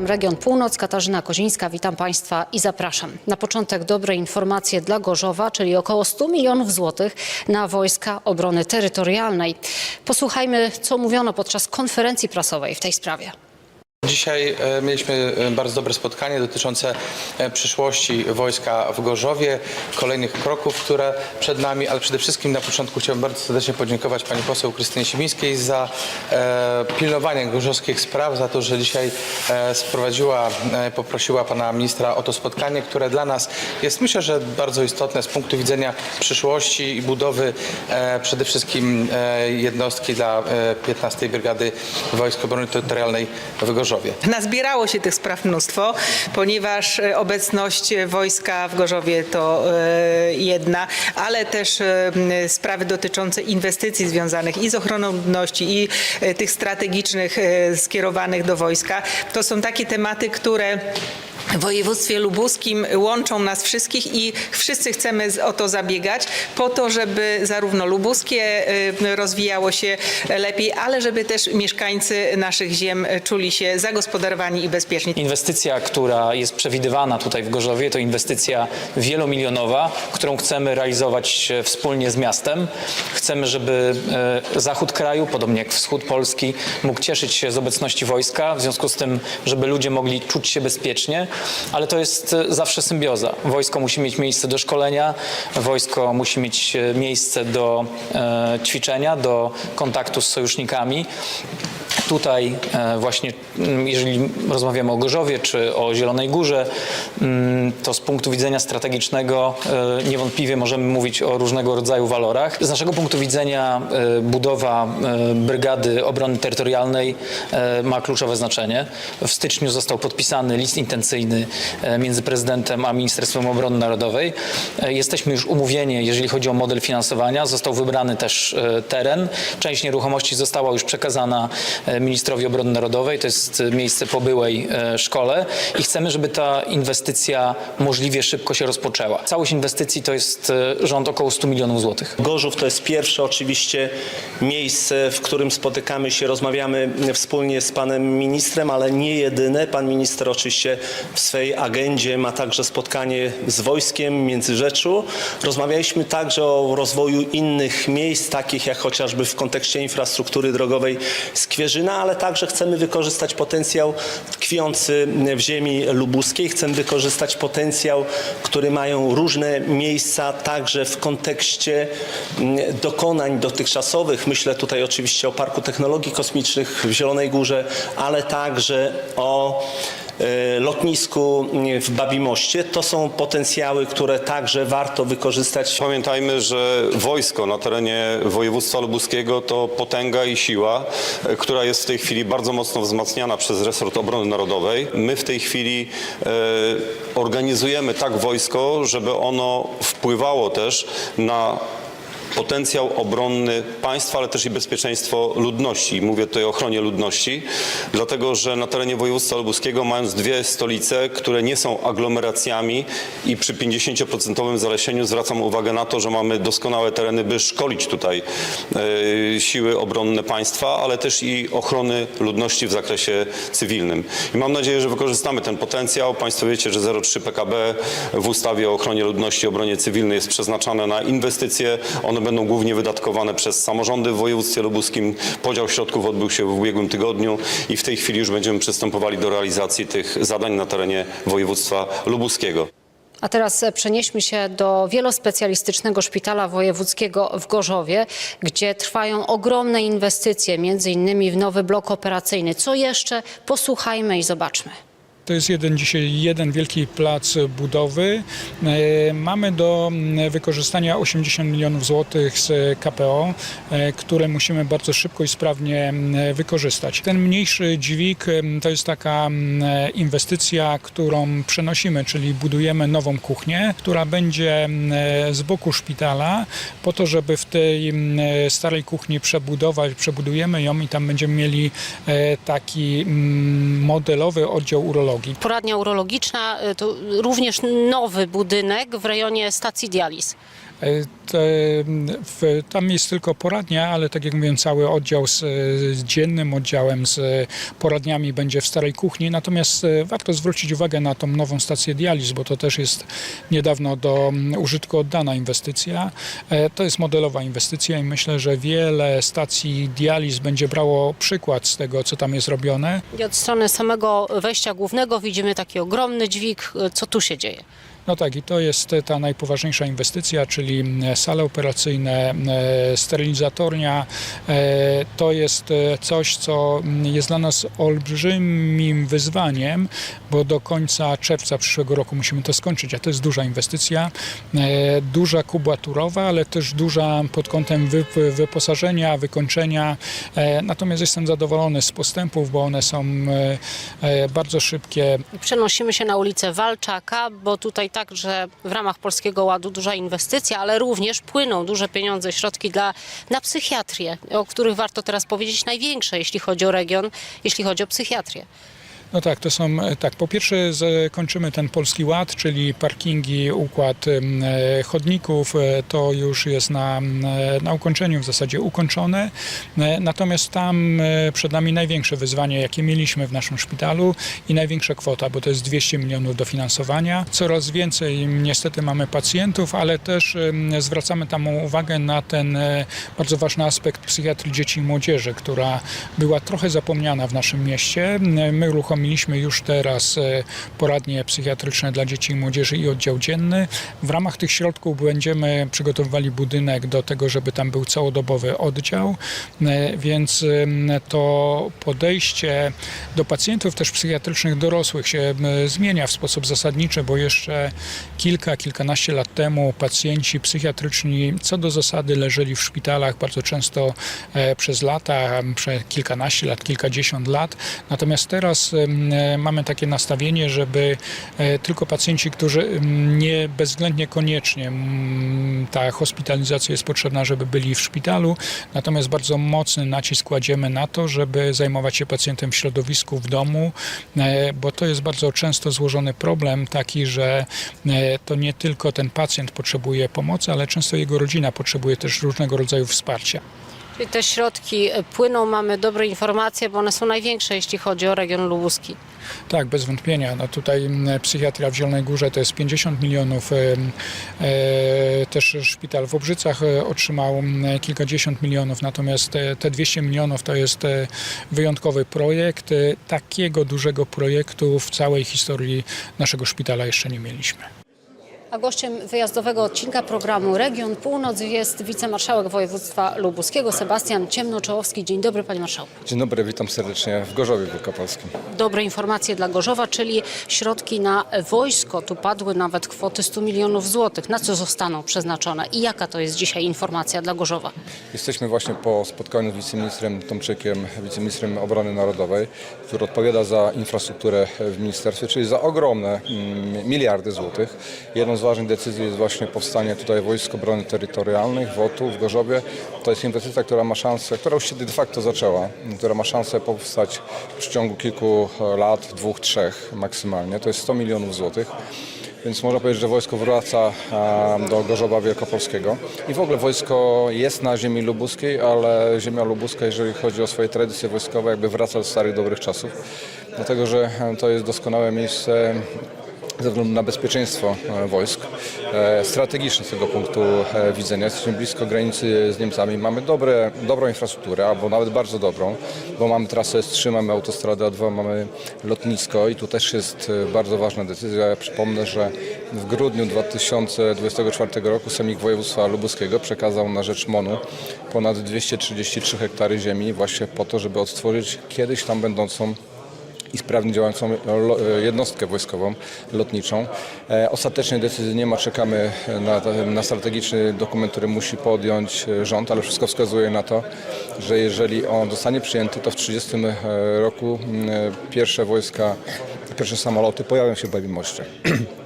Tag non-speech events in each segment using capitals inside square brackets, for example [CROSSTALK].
program Region Północ. Katarzyna Kozińska, witam Państwa i zapraszam. Na początek dobre informacje dla Gorzowa, czyli około 100 milionów złotych na Wojska Obrony Terytorialnej. Posłuchajmy, co mówiono podczas konferencji prasowej w tej sprawie. Dzisiaj e, mieliśmy e, bardzo dobre spotkanie dotyczące e, przyszłości wojska w Gorzowie, kolejnych kroków, które przed nami, ale przede wszystkim na początku chciałbym bardzo serdecznie podziękować pani poseł Krystynie Siemińskiej za pilnowanie gorzowskich spraw, za to, że dzisiaj sprowadziła, poprosiła pana ministra o to spotkanie, które dla nas jest myślę, że bardzo istotne z punktu widzenia przyszłości i budowy przede wszystkim jednostki dla e, 15 Brygady Wojsk Obrony Terytorialnej w Gorzowie. Nazbierało się tych spraw mnóstwo, ponieważ e, obecność wojska w Gorzowie to e, jedna, ale też e, sprawy dotyczące inwestycji związanych i z ochroną ludności, i tych strategicznych skierowanych do wojska. To są takie tematy, które w województwie lubuskim łączą nas wszystkich i wszyscy chcemy o to zabiegać po to, żeby zarówno lubuskie y, rozwijało się lepiej, ale żeby też mieszkańcy naszych ziem czuli się zagospodarowani i bezpieczni. Inwestycja, która jest przewidywana tutaj w Gorzowie, to inwestycja wielomilionowa, którą chcemy realizować e, wspólnie z miastem. Chcemy, żeby e, zachód kraju, podobnie jak wschód Polski, mógł cieszyć się z obecności wojska, w związku z tym, żeby ludzie mogli czuć się bezpiecznie, ale to jest e, zawsze symbioza. Wojsko musi mieć miejsce do szkolenia, wojsko musi mieć e, miejsce do e, ćwiczenia, do kontaktu z sojusznikami. Tutaj e, właśnie, mm, jeżeli rozmawiamy o Gorzowie czy o Zielonej Górze, mm, to z punktu widzenia strategicznego e, niewątpliwie możemy mówić o różnego rodzaju walorach. Z naszego punktu widzenia e, budowa Brygady Obrony Terytorialnej ma kluczowe znaczenie. W styczniu został podpisany list intencyjny między prezydentem a Ministerstwem Obrony Narodowej. Jesteśmy już umówieni, jeżeli chodzi o model finansowania. Został wybrany też teren. Część nieruchomości została już przekazana ministrowi obrony narodowej. To jest e, miejsce po byłej e, szkole i chcemy, żeby ta inwestycja możliwie szybko się rozpoczęła. Całość inwestycji to jest e, rząd około 100 milionów złotych. Gorzów to jest pierwsze oczywiście miejsce, w którym spotykamy się, rozmawiamy wspólnie z panem ministrem, ale nie jedyne. Pan minister oczywiście w swej agendzie ma także spotkanie z wojskiem Międzyrzeczu. Rozmawialiśmy także o rozwoju innych miejsc, takich jak chociażby w kontekście infrastruktury drogowej Skwierzyna, ale także chcemy wykorzystać potencjał tkwiący w ziemi lubuskiej. Chcemy wykorzystać potencjał, który mają różne miejsca także w kontekście mm, dokonań dotychczasowych. Myślę tutaj oczywiście o Parku Technologii Kosmicznych w Zielonej Górze, ale także o lotnisku mm, w Babimoście. To są potencjały, które także warto wykorzystać Pamiętajmy, że wojsko na terenie województwa lubuskiego to potęga i siła, e, która jest w tej chwili bardzo mocno wzmacniana przez resort obrony narodowej. My w tej chwili e, organizujemy tak wojsko, żeby ono wpływało też na potencjał obronny państwa, ale też i bezpieczeństwo ludności. Mówię tutaj o ochronie ludności, dlatego że na terenie województwa lubuskiego, mając dwie stolice, które nie są aglomeracjami i przy 50% zalesieniu zwracam uwagę na to, że mamy doskonałe tereny, by szkolić tutaj e, siły obronne państwa, ale też i ochrony ludności w zakresie cywilnym. I mam nadzieję, że wykorzystamy ten potencjał. Państwo wiecie, że 0,3 PKB w ustawie o ochronie ludności obronie cywilnej jest przeznaczane na inwestycje. One będą głównie wydatkowane przez samorządy w województwie lubuskim. Podział środków odbył się w ubiegłym tygodniu i w tej chwili już będziemy przystępowali do realizacji tych zadań na terenie województwa lubuskiego. A teraz przenieśmy się do wielospecjalistycznego szpitala wojewódzkiego w Gorzowie, gdzie trwają ogromne inwestycje, między innymi w nowy blok operacyjny. Co jeszcze? Posłuchajmy i zobaczmy. To jest jeden dzisiaj jeden wielki plac budowy. E, Mamy do mm, wykorzystania 80 milionów złotych z KPO, e, które musimy bardzo szybko i sprawnie mm, wykorzystać. Ten mniejszy dźwig mm, to jest taka inwestycja, którą przenosimy, czyli budujemy nową kuchnię, która będzie z boku szpitala, po to, żeby w tej starej kuchni przebudować, przebudujemy ją i tam będziemy mieli e, taki modelowy oddział urologii. Poradnia urologiczna y, to również nowy budynek w rejonie stacji dializ. E, tam jest tylko poradnia, ale tak jak mówiłem, cały oddział z, z dziennym oddziałem, z poradniami będzie w starej kuchni. Natomiast e, warto zwrócić uwagę na tą nową stację dializ, bo to też jest niedawno do użytku oddana inwestycja. E, To jest modelowa inwestycja i myślę, że wiele stacji dializ będzie brało przykład z tego, co tam jest robione. I od strony samego wejścia głównego widzimy taki ogromny dźwig. Co tu się dzieje? No tak, i to jest ta najpoważniejsza inwestycja, czyli mm, sale operacyjne, e, sterylizatornia. E, To jest e, coś, co jest dla nas olbrzymim wyzwaniem, bo do końca czerwca przyszłego roku musimy to skończyć, a to jest duża inwestycja, e, duża kubaturowa, ale też duża pod kątem wy- wyposażenia, wykończenia. E, Natomiast jestem zadowolony z postępów, bo one są e, e, bardzo szybkie, Przenosimy się na ulicę Walczaka, bo tutaj także w ramach Polskiego Ładu duża inwestycja, ale również płyną duże pieniądze, środki dla, na psychiatrię, o których warto teraz powiedzieć największe, jeśli chodzi o region, jeśli chodzi o psychiatrię. No tak, to są, e, tak, po pierwsze zakończymy ten Polski Ład, czyli parkingi, układ e, chodników, e, to już jest na, na ukończeniu, w zasadzie ukończone. Natomiast tam przed nami największe wyzwanie, jakie mieliśmy w naszym szpitalu i największa kwota, bo to jest 200 milionów dofinansowania. Coraz więcej niestety mamy pacjentów, ale też zwracamy tam uwagę na ten bardzo ważny aspekt psychiatrii dzieci i młodzieży, która była trochę zapomniana w naszym mieście. My uruchomiliśmy już teraz e, poradnie psychiatryczne dla dzieci i młodzieży i oddział dzienny. W ramach tych środków będziemy przygotowywali budynek do tego, żeby tam był całodobowy oddział, E, więc em, to podejście do pacjentów też psychiatrycznych dorosłych się zmienia w sposób zasadniczy, bo jeszcze kilka, kilkanaście lat temu pacjenci psychiatryczni co do zasady leżeli w szpitalach bardzo często e, przez lata, przez kilkanaście lat, kilkadziesiąt lat. Natomiast teraz e, mamy takie nastawienie, żeby e, tylko pacjenci, którzy nie bezwzględnie koniecznie ta hospitalizacja jest potrzebna, żeby byli w szpitalu. Natomiast bardzo mocny nacisk kładziemy na to, żeby zajmować się pacjentem w środowisku, w domu, e, bo to jest bardzo często złożony problem taki, że e, to nie tylko ten pacjent potrzebuje pomocy, ale często jego rodzina potrzebuje też różnego rodzaju wsparcia. Te środki płyną, mamy dobre informacje, bo one są największe, jeśli chodzi o region lubuski. Tak, bez wątpienia. No tutaj psychiatria w Zielonej Górze to jest 50 milionów. e, e, Też szpital w Obrzycach e, otrzymał kilkadziesiąt milionów, natomiast te, te 200 milionów to jest e, wyjątkowy projekt. E, Takiego dużego projektu w całej historii naszego szpitala jeszcze nie mieliśmy. A gościem wyjazdowego odcinka programu Region Północ jest wicemarszałek województwa lubuskiego Sebastian Ciemnoczołowski. Dzień dobry panie marszałku. Dzień dobry, witam serdecznie w Gorzowie Wielkopolskim. Dobre informacje dla Gorzowa, czyli środki na wojsko. Tu padły nawet kwoty 100 milionów złotych. Na co zostaną przeznaczone i jaka to jest dzisiaj informacja dla Gorzowa? Jesteśmy właśnie po spotkaniu z wiceministrem Tomczykiem, wiceministrem obrony narodowej, który odpowiada za infrastrukturę w ministerstwie, czyli za ogromne mm, miliardy złotych. Jedną z ważnych decyzji jest właśnie powstanie tutaj Wojsk Obrony Terytorialnej, WOT-u w Gorzowie. To jest inwestycja, która ma szansę, która już się de facto zaczęła, która ma szansę powstać w ciągu kilku lat, dwóch, trzech maksymalnie. To jest 100 milionów złotych. Więc można powiedzieć, że wojsko wraca e, do Gorzowa Wielkopolskiego. I w ogóle wojsko jest na ziemi lubuskiej, ale ziemia lubuska, jeżeli chodzi o swoje tradycje wojskowe, jakby wraca do starych, dobrych czasów. Dlatego, że e, to jest doskonałe miejsce ze względu na bezpieczeństwo e, wojsk, e, strategiczne z tego punktu e, widzenia. Jesteśmy blisko granicy z Niemcami, mamy dobre, dobrą infrastrukturę, albo nawet bardzo dobrą, bo mamy trasę S3, mamy autostradę A2, mamy lotnisko i tu też jest bardzo ważna decyzja. Ja przypomnę, że w grudniu 2024 roku Semik Województwa Lubuskiego przekazał na rzecz MONU ponad 233 hektary ziemi właśnie po to, żeby odtworzyć kiedyś tam będącą i sprawnie działającą lo- jednostkę wojskową, lotniczą. E, Ostatecznej decyzji nie ma, czekamy na, na strategiczny dokument, który musi podjąć e, rząd, ale wszystko wskazuje na to, że jeżeli on zostanie przyjęty, to w 30 e, roku e, pierwsze wojska, pierwsze samoloty pojawią się w Babimoście. [CLEARS THROAT]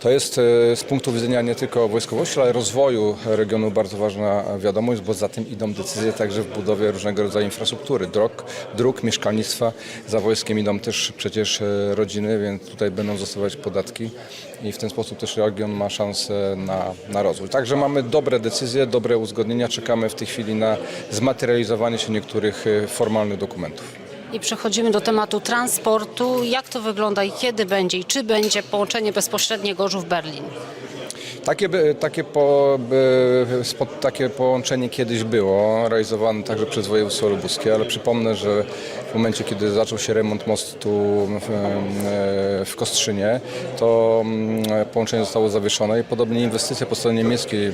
To jest e, z punktu widzenia nie tylko wojskowości, ale rozwoju regionu bardzo ważna wiadomość, bo za tym idą decyzje także w budowie różnego rodzaju infrastruktury, dróg, dróg mieszkalnictwa. Za wojskiem idą też przecież e, rodziny, więc tutaj będą zostawać podatki i w ten sposób też region ma szansę na, na rozwój. Także mamy dobre decyzje, dobre uzgodnienia. Czekamy w tej chwili na zmaterializowanie się niektórych e, formalnych dokumentów. I przechodzimy do tematu transportu. Jak to wygląda i kiedy będzie i czy będzie połączenie bezpośrednie Gorzów-Berlin? Takie, takie, po, takie połączenie kiedyś było, realizowane także przez województwo lubuskie, ale przypomnę, że w momencie, kiedy zaczął się remont mostu w, w Kostrzynie, to mm, połączenie zostało zawieszone i podobnie inwestycje po stronie niemieckiej e,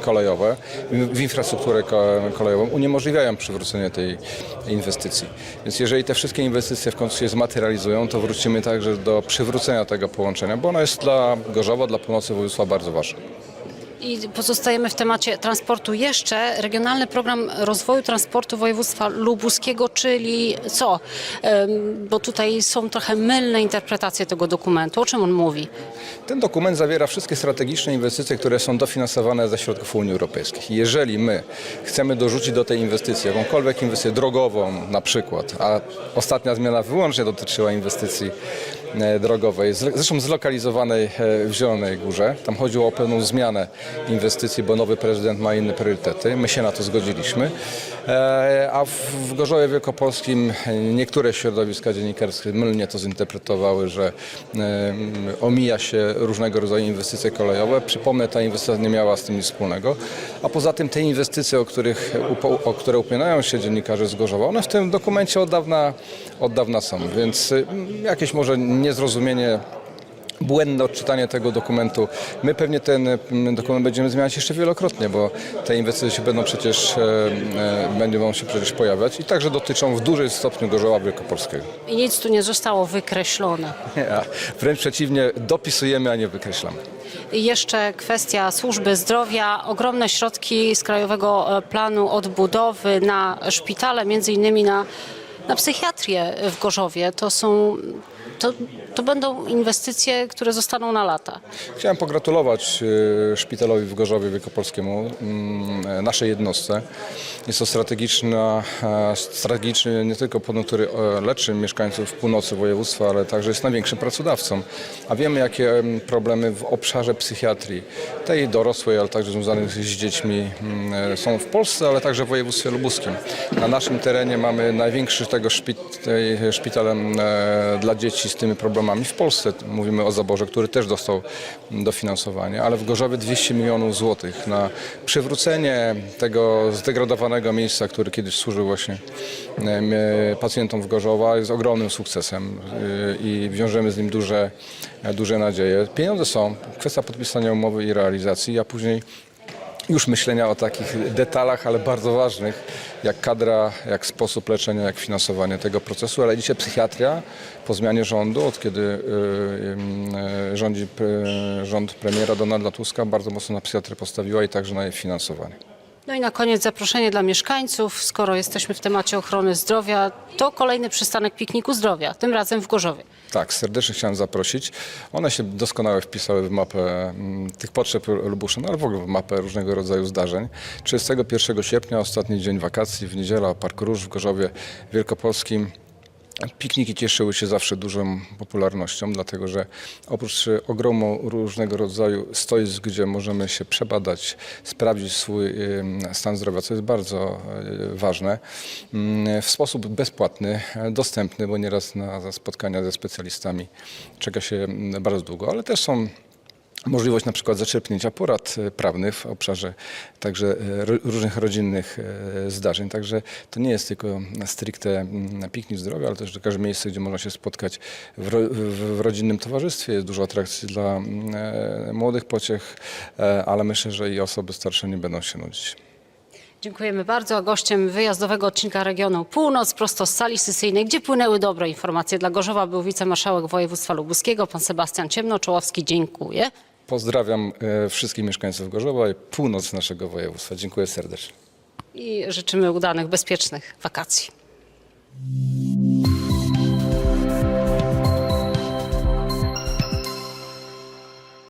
kolejowe w infrastrukturę ko- kolejową uniemożliwiają przywrócenie tej inwestycji. Więc jeżeli te wszystkie inwestycje w końcu się zmaterializują, to wrócimy także do przywrócenia tego połączenia, bo ono jest dla Gorzowa, dla północy województwa bardzo ważne. proszę. I pozostajemy w temacie transportu jeszcze. Regionalny Program Rozwoju Transportu Województwa Lubuskiego, czyli co? Bo tutaj są trochę mylne interpretacje tego dokumentu. O czym on mówi? Ten dokument zawiera wszystkie strategiczne inwestycje, które są dofinansowane ze środków Unii Europejskiej. Jeżeli my chcemy dorzucić do tej inwestycji jakąkolwiek inwestycję drogową na przykład, a ostatnia zmiana wyłącznie dotyczyła inwestycji e, drogowej, zre- zresztą zlokalizowanej e, w Zielonej Górze. Tam chodziło o pewną zmianę inwestycji, bo nowy prezydent ma inne priorytety. My się na to zgodziliśmy. E, A w Gorzowie Wielkopolskim e, niektóre środowiska dziennikarskie mylnie to zinterpretowały, że e, omija się różnego rodzaju inwestycje kolejowe. Przypomnę, ta inwestycja nie miała z tym nic wspólnego. A poza tym te inwestycje, o, których, o które upominają się dziennikarze z Gorzowa, one w tym dokumencie od dawna, od dawna są. Więc y, jakieś może niezrozumienie błędne odczytanie tego dokumentu. My pewnie ten dokument będziemy zmieniać jeszcze wielokrotnie, bo te inwestycje się będą przecież, e, e, będą się przecież pojawiać i także dotyczą w dużym stopniu Gorzowa Wielkopolskiego. I nic tu nie zostało wykreślone. Nie, wręcz przeciwnie, dopisujemy, a nie wykreślamy. I jeszcze kwestia służby zdrowia. Ogromne środki z Krajowego e, Planu Odbudowy na szpitale, między innymi na, na psychiatrię w Gorzowie. To są... To, to będą inwestycje, które zostaną na lata. Chciałem pogratulować e, szpitalowi w Gorzowie Wielkopolskiemu, mm, e, naszej jednostce. Jest to strategiczna, e, strategiczny nie tylko podmiot, który leczy mieszkańców północy województwa, ale także jest największym pracodawcą. A wiemy, jakie em, problemy w obszarze psychiatrii, tej dorosłej, ale także związanych z dziećmi mm, są w Polsce, ale także w województwie lubuskim. Na naszym terenie mamy największy tego szpitalem e, dla dzieci z tymi problemami w Polsce. Mówimy o zaborze, który też dostał dofinansowanie, ale w Gorzowie 200 milionów złotych na przywrócenie tego zdegradowanego miejsca, który kiedyś służył właśnie e, pacjentom w Gorzowa jest ogromnym sukcesem e, i wiążemy z nim duże, duże nadzieje. Pieniądze są, kwestia podpisania umowy i realizacji, a później już myślenia o takich detalach, ale bardzo ważnych, jak kadra, jak sposób leczenia, jak finansowanie tego procesu. Ale dzisiaj psychiatria po zmianie rządu, od kiedy y, y, rządzi pre, rząd premiera Donalda Tuska, bardzo mocno na psychiatrię postawiła i także na jej finansowanie. No i na koniec zaproszenie dla mieszkańców. Skoro jesteśmy w temacie ochrony zdrowia, to kolejny przystanek pikniku zdrowia, tym razem w Gorzowie. Tak, serdecznie chciałem zaprosić. One się doskonale wpisały w mapę mm, tych potrzeb Lubuszyna, ale w ogóle w mapę różnego rodzaju zdarzeń. 31 sierpnia, ostatni dzień wakacji, w niedzielę Park Róż w Gorzowie Wielkopolskim. Pikniki cieszyły się zawsze dużą popularnością, dlatego że oprócz ogromu różnego rodzaju stoisk, gdzie możemy się przebadać, sprawdzić swój stan zdrowia, co jest bardzo e, ważne, mm, w sposób bezpłatny, e, dostępny, bo nieraz na spotkania ze specjalistami czeka się mm, bardzo długo, ale też są możliwość na przykład zaczerpnięcia porad e, prawnych w obszarze także e, różnych rodzinnych e, zdarzeń. Także to nie jest tylko stricte mm, piknik zdrowia, ale też także miejsce, gdzie można się spotkać w, ro, w, rodzinnym towarzystwie. Jest dużo atrakcji dla mm, młodych pociech, ale myślę, że i osoby starsze nie będą się nudzić. Dziękujemy bardzo. Gościem wyjazdowego odcinka regionu Północ, prosto z sali sesyjnej, gdzie płynęły dobre informacje dla Gorzowa, był wicemarszałek województwa lubuskiego, pan Sebastian Ciemno-Czołowski. Dziękuję. Pozdrawiam e, wszystkich mieszkańców Gorzowa i północ naszego województwa. Dziękuję serdecznie. I życzymy udanych, bezpiecznych wakacji.